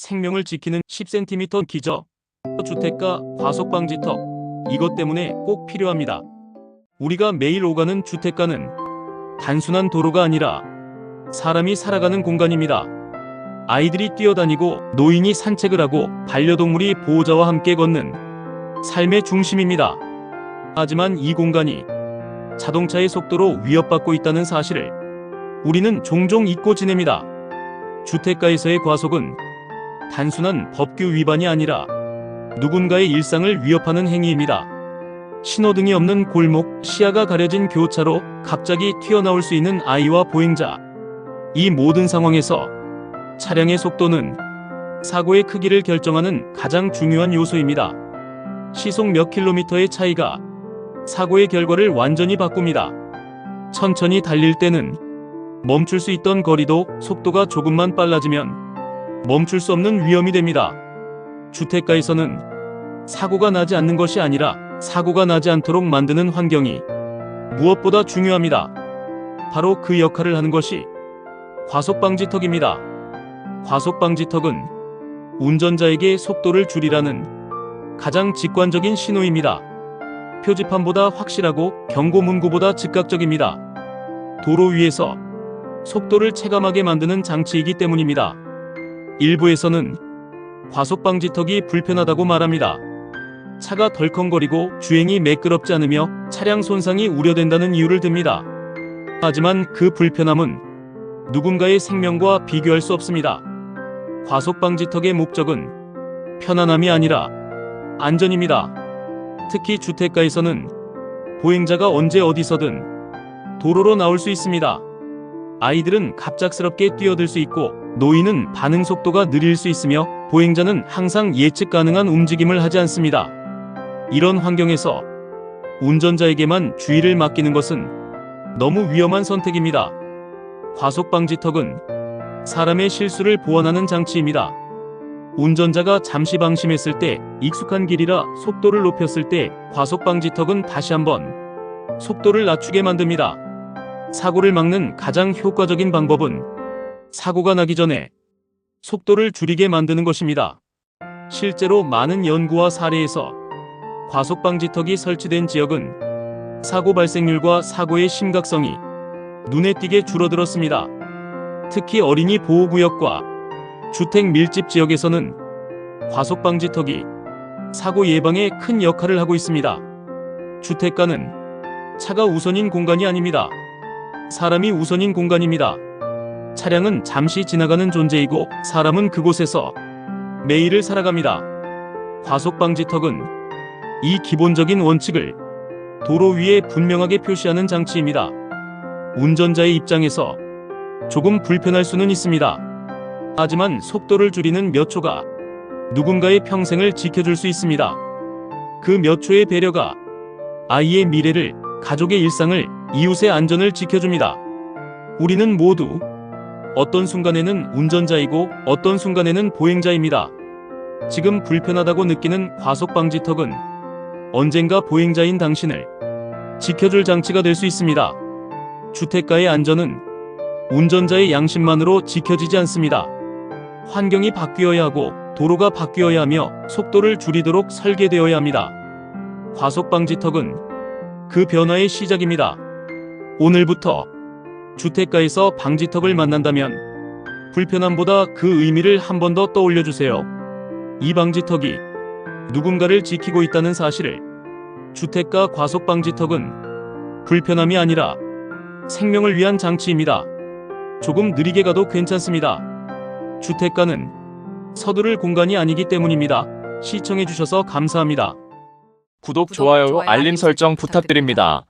생명을 지키는 10cm 기저. 주택가 과속방지턱. 이것 때문에 꼭 필요합니다. 우리가 매일 오가는 주택가는 단순한 도로가 아니라 사람이 살아가는 공간입니다. 아이들이 뛰어다니고 노인이 산책을 하고 반려동물이 보호자와 함께 걷는 삶의 중심입니다. 하지만 이 공간이 자동차의 속도로 위협받고 있다는 사실을 우리는 종종 잊고 지냅니다. 주택가에서의 과속은 단순한 법규 위반이 아니라 누군가의 일상을 위협하는 행위입니다. 신호등이 없는 골목, 시야가 가려진 교차로 갑자기 튀어나올 수 있는 아이와 보행자. 이 모든 상황에서 차량의 속도는 사고의 크기를 결정하는 가장 중요한 요소입니다. 시속 몇 킬로미터의 차이가 사고의 결과를 완전히 바꿉니다. 천천히 달릴 때는 멈출 수 있던 거리도 속도가 조금만 빨라지면 멈출 수 없는 위험이 됩니다. 주택가에서는 사고가 나지 않는 것이 아니라 사고가 나지 않도록 만드는 환경이 무엇보다 중요합니다. 바로 그 역할을 하는 것이 과속방지턱입니다. 과속방지턱은 운전자에게 속도를 줄이라는 가장 직관적인 신호입니다. 표지판보다 확실하고 경고 문구보다 즉각적입니다. 도로 위에서 속도를 체감하게 만드는 장치이기 때문입니다. 일부에서는 과속방지턱이 불편하다고 말합니다. 차가 덜컹거리고 주행이 매끄럽지 않으며 차량 손상이 우려된다는 이유를 듭니다. 하지만 그 불편함은 누군가의 생명과 비교할 수 없습니다. 과속방지턱의 목적은 편안함이 아니라 안전입니다. 특히 주택가에서는 보행자가 언제 어디서든 도로로 나올 수 있습니다. 아이들은 갑작스럽게 뛰어들 수 있고 노인은 반응 속도가 느릴 수 있으며 보행자는 항상 예측 가능한 움직임을 하지 않습니다. 이런 환경에서 운전자에게만 주의를 맡기는 것은 너무 위험한 선택입니다. 과속방지턱은 사람의 실수를 보완하는 장치입니다. 운전자가 잠시 방심했을 때 익숙한 길이라 속도를 높였을 때 과속방지턱은 다시 한번 속도를 낮추게 만듭니다. 사고를 막는 가장 효과적인 방법은 사고가 나기 전에 속도를 줄이게 만드는 것입니다. 실제로 많은 연구와 사례에서 과속방지턱이 설치된 지역은 사고 발생률과 사고의 심각성이 눈에 띄게 줄어들었습니다. 특히 어린이 보호구역과 주택 밀집 지역에서는 과속방지턱이 사고 예방에 큰 역할을 하고 있습니다. 주택가는 차가 우선인 공간이 아닙니다. 사람이 우선인 공간입니다. 차량은 잠시 지나가는 존재이고 사람은 그곳에서 매일을 살아갑니다. 과속방지턱은 이 기본적인 원칙을 도로 위에 분명하게 표시하는 장치입니다. 운전자의 입장에서 조금 불편할 수는 있습니다. 하지만 속도를 줄이는 몇 초가 누군가의 평생을 지켜줄 수 있습니다. 그 몇 초의 배려가 아이의 미래를, 가족의 일상을, 이웃의 안전을 지켜줍니다. 우리는 모두 어떤 순간에는 운전자이고 어떤 순간에는 보행자입니다. 지금 불편하다고 느끼는 과속방지턱은 언젠가 보행자인 당신을 지켜줄 장치가 될 수 있습니다. 주택가의 안전은 운전자의 양심만으로 지켜지지 않습니다. 환경이 바뀌어야 하고 도로가 바뀌어야 하며 속도를 줄이도록 설계되어야 합니다. 과속방지턱은 그 변화의 시작입니다. 오늘부터 주택가에서 방지턱을 만난다면 불편함보다 그 의미를 한 번 더 떠올려 주세요. 이 방지턱이 누군가를 지키고 있다는 사실을 주택가 과속 방지턱은 불편함이 아니라 생명을 위한 장치입니다. 조금 느리게 가도 괜찮습니다. 주택가는 서두를 공간이 아니기 때문입니다. 시청해주셔서 감사합니다. 구독, 좋아요, 알림 설정 부탁드립니다.